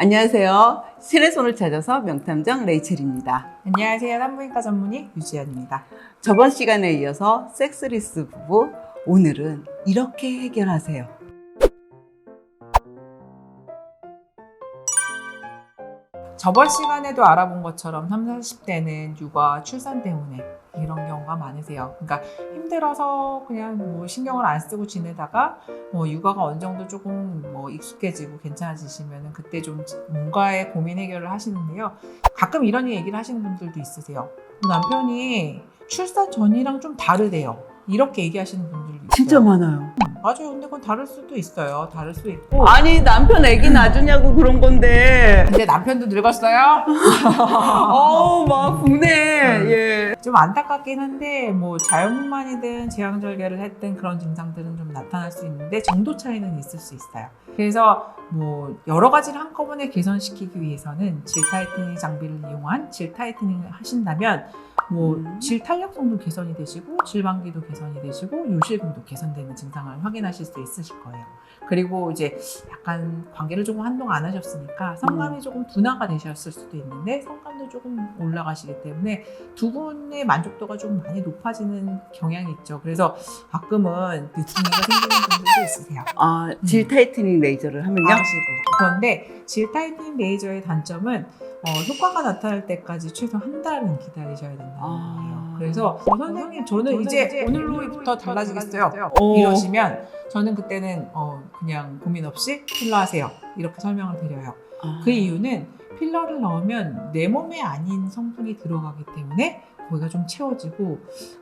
안녕하세요. 신의 손을 찾아서 명탐정 레이첼입니다. 안녕하세요. 산부인과 전문의 유지연입니다. 저번 시간에 이어서 섹스리스 부부 오늘은 이렇게 해결하세요. 저번 시간에도 알아본 것처럼 30, 40대는 육아, 출산 때문에 이런 경우가 많으세요. 그러니까 힘들어서 그냥 뭐 신경을 안 쓰고 지내다가 뭐 육아가 어느 정도 조금 뭐 익숙해지고 괜찮아지시면 그때 좀 뭔가의 고민 해결을 하시는데요. 가끔 이런 얘기를 하시는 분들도 있으세요. 남편이 출산 전이랑 좀 다르대요. 이렇게 얘기하시는 분들도 있어요. 진짜 많아요. 맞아요. 근데 그건 다를 수도 있어요. 다를 수 있고. 아니 남편 애기 낳으냐고 그런 건데. 근데 남편도 늙었어요? 어우 막 분해. 예. 좀 안타깝긴 한데 뭐 자연분만이든 제왕절개를 했든 그런 증상들은 좀 나타날 수 있는데 정도 차이는 있을 수 있어요. 그래서 뭐 여러 가지를 한꺼번에 개선시키기 위해서는 질 타이트닝 장비를 이용한 질 타이트닝을 하신다면 뭐 음. 질 탄력성도 개선이 되시고 질방기도 개선이 되시고 요실금도 개선되는 증상을 확인하실 수 있으실 거예요. 그리고 이제 약간 관계를 조금 한동안 안 하셨으니까 성감이 음. 조금 분화가 되셨을 수도 있는데 성감도 조금 올라가시기 때문에 두 분의 만족도가 좀 많이 높아지는 경향이 있죠. 그래서 가끔은 늦둥이가 생기는 분들도 있으세요. 아, 질 타이트닝 레이저를 하면요? 하시고 그런데 질 타이트닝 레이저의 단점은 어, 효과가 나타날 때까지 최소 한 달은 기다리셔야 된다는 아. 거예요. 그래서 어, 선생님 저는 이제 오늘로부터 달라지겠어요. 어. 이러시면 저는 그때는 어, 그냥 고민 없이 필러 하세요. 이렇게 설명을 드려요. 아. 그 이유는 필러를 넣으면 내 몸에 아닌 성분이 들어가기 때문에 거기가 좀 채워지고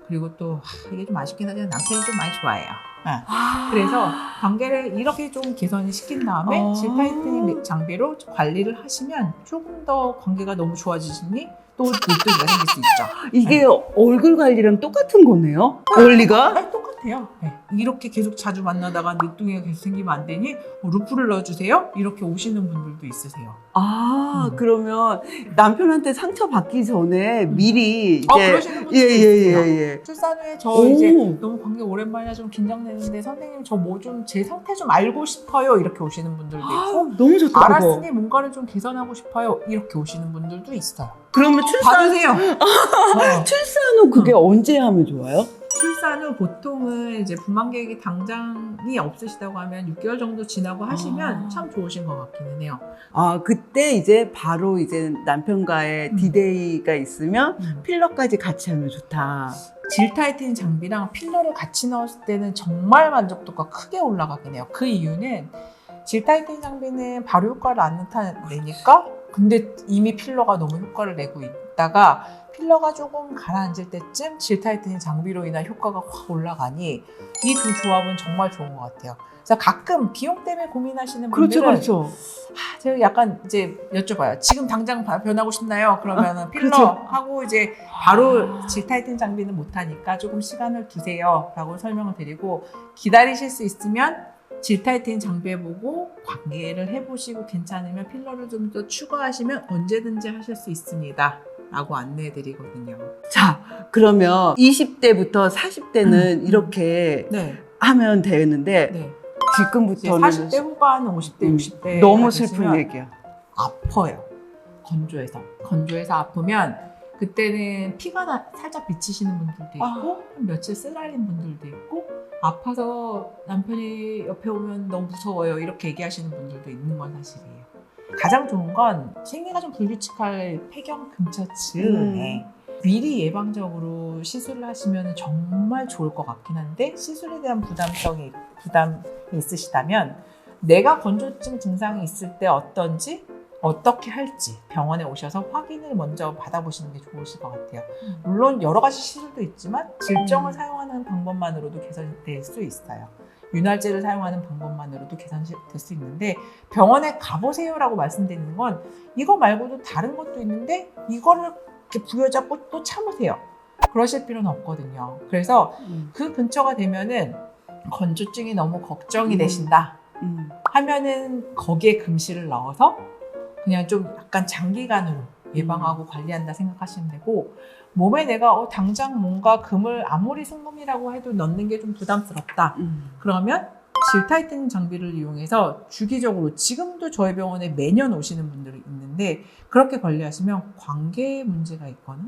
그리고 또 하, 이게 좀 아쉽긴 하지만 남편이 좀 많이 좋아해요. 네. 아. 그래서 관계를 이렇게 좀 개선을 시킨 다음에 아. 질 타이트닝 장비로 관리를 하시면 조금 더 관계가 너무 좋아지시니 또 늦둥이가 생길 수 있죠. 이게 얼굴 관리랑 똑같은 거네요? 원리가? 아, 똑같아요. 네. 이렇게 계속 자주 만나다가 늦둥이가 계속 생기면 안 되니 어, 루프를 넣어주세요. 이렇게 오시는 분들도 있으세요. 아, 음. 그러면 남편한테 상처 받기 전에 미리 이제 어, 그러시는 예, 예. 예, 예. 출산 후에 저 오. 이제 너무 관계 오랜만이라 좀 긴장되는데 선생님 저 뭐 좀 제 상태 좀 알고 싶어요 이렇게 오시는 분들도 있고 아, 너무 좋다 그거. 알았으니 뭔가를 좀 개선하고 싶어요 이렇게 오시는 분들도 있어요. 그러면 출산 받으세요. 어. 출산 후 그게 언제 하면 좋아요? 출산 후 보통은 이제 분만 계획이 당장이 없으시다고 하면 6개월 정도 지나고 하시면 아. 참 좋으신 것 같기는 해요. 아, 그때 이제 바로 이제 남편과의 음. 디데이가 있으면 필러까지 같이 하면 좋다. 질 타이트닝 장비랑 필러를 같이 넣었을 때는 정말 만족도가 크게 올라가긴 해요. 그 이유는 질 타이트닝 장비는 바로 효과를 안 나타내니까 근데 이미 필러가 너무 효과를 내고 있다가 필러가 조금 가라앉을 때쯤 질 타이트닝 장비로 인한 효과가 확 올라가니 이 두 조합은 정말 좋은 것 같아요. 그래서 가끔 비용 때문에 고민하시는 그렇죠, 분들은 그렇죠. 하, 제가 약간 이제 여쭤봐요. 지금 당장 바- 변하고 싶나요? 그러면 필러 그렇죠. 하고 이제 바로 질 타이튼 장비는 못하니까 조금 시간을 두세요라고 설명을 드리고 기다리실 수 있으면 질 타이튼 장비해보고 관계를 해보시고 괜찮으면 필러를 좀 더 추가하시면 언제든지 하실 수 있습니다. 라고 안내해 드리거든요. 자, 그러면 20대부터 40대는 음. 이렇게 네, 하면 되는데 네. 지금부터는 40대 후반, 50대, 음, 60대 너무 슬픈 얘기야. 아파요. 건조해서. 건조해서 아프면 그때는 피가 나, 살짝 비치시는 분들도 있고 아. 한 며칠 쓰라린 분들도 있고 아파서 남편이 옆에 오면 너무 무서워요 이렇게 얘기하시는 분들도 있는 건 사실이에요. 가장 좋은 건 생리가 좀 불규칙할 폐경 근처 즈음에 미리 예방적으로 시술을 하시면 정말 좋을 것 같긴 한데 시술에 대한 부담성이 부담이 있으시다면 내가 건조증 증상이 있을 때 어떤지 어떻게 할지 병원에 오셔서 확인을 먼저 받아보시는 게 좋으실 것 같아요. 물론 여러 가지 시술도 있지만 질정을 음. 사용하는 방법만으로도 개선될 수 있어요. 윤활제를 사용하는 방법만으로도 개선될 수 있는데 병원에 가보세요라고 말씀드리는 건 이거 말고도 다른 것도 있는데 이거를 이렇게 부여잡고 또 참으세요. 그러실 필요는 없거든요. 그래서 음, 그 근처가 되면은 건조증이 너무 걱정이 음. 되신다 음. 하면은 거기에 금실을 넣어서 그냥 좀 약간 장기간으로 예방하고 관리한다 생각하시면 되고 몸에 내가 어, 당장 뭔가 금을 아무리 순금이라고 해도 넣는 게 좀 부담스럽다 음. 그러면 질 타이트닝 장비를 이용해서 주기적으로 지금도 저희 병원에 매년 오시는 분들이 있는데 그렇게 관리하시면 관계에 문제가 있거나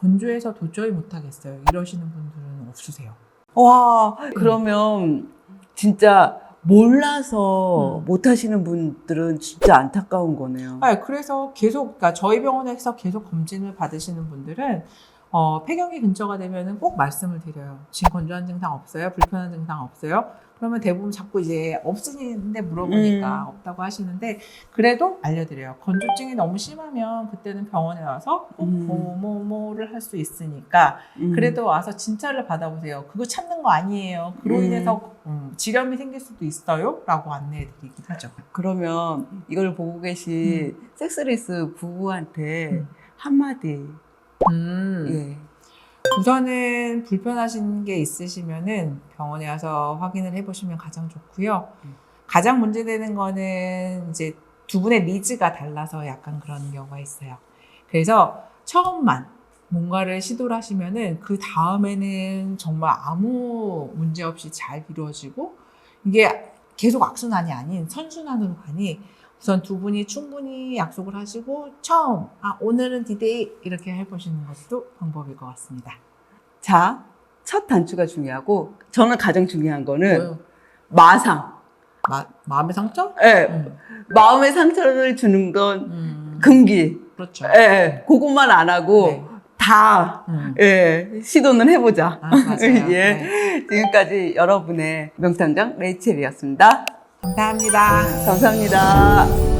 건조해서 도저히 못하겠어요. 이러시는 분들은 없으세요. 와, 그러면 진짜 몰라서 음. 못 하시는 분들은 진짜 안타까운 거네요. 아, 그래서 계속, 그러니까 저희 병원에서 계속 검진을 받으시는 분들은 어, 폐경기 근처가 되면은 꼭 말씀을 드려요. 지금 건조한 증상 없어요? 불편한 증상 없어요? 그러면 대부분 자꾸 이제 없으시는데 물어보니까 음. 없다고 하시는데 그래도 알려드려요. 건조증이 너무 심하면 그때는 병원에 와서 꼭 음. 뭐뭐뭐를 할 수 있으니까 음. 그래도 와서 진찰을 받아보세요. 그거 참는 거 아니에요. 그로 음. 인해서 음, 질염이 생길 수도 있어요. 라고 안내해드리긴 하죠. 그러면 이걸 보고 계신 섹스리스 부부한테 음. 한마디. 음. 예. 우선은 불편하신 게 있으시면은 병원에 와서 확인을 해보시면 가장 좋고요. 음. 가장 문제되는 거는 이제 두 분의 니즈가 달라서 약간 그런 경우가 있어요. 그래서 처음만 뭔가를 시도를 하시면은 그 다음에는 정말 아무 문제 없이 잘 이루어지고 이게 계속 악순환이 아닌 선순환으로 가니 우선 두 분이 충분히 약속을 하시고 처음 아 오늘은 디데이 이렇게 해보시는 것도 방법일 것 같습니다. 자, 첫 단추가 중요하고 저는 가장 중요한 거는 뭐요? 마상. 마, 마음의 상처? 예. 음. 마음의 상처를 주는 건 음, 금기. 그렇죠. 예. 그것만 안 하고 네. 다 음. 예, 시도는 해보자. 아, 맞아요. 예. 네. 지금까지 여러분의 명탐정 레이첼이었습니다. 감사합니다. 감사합니다.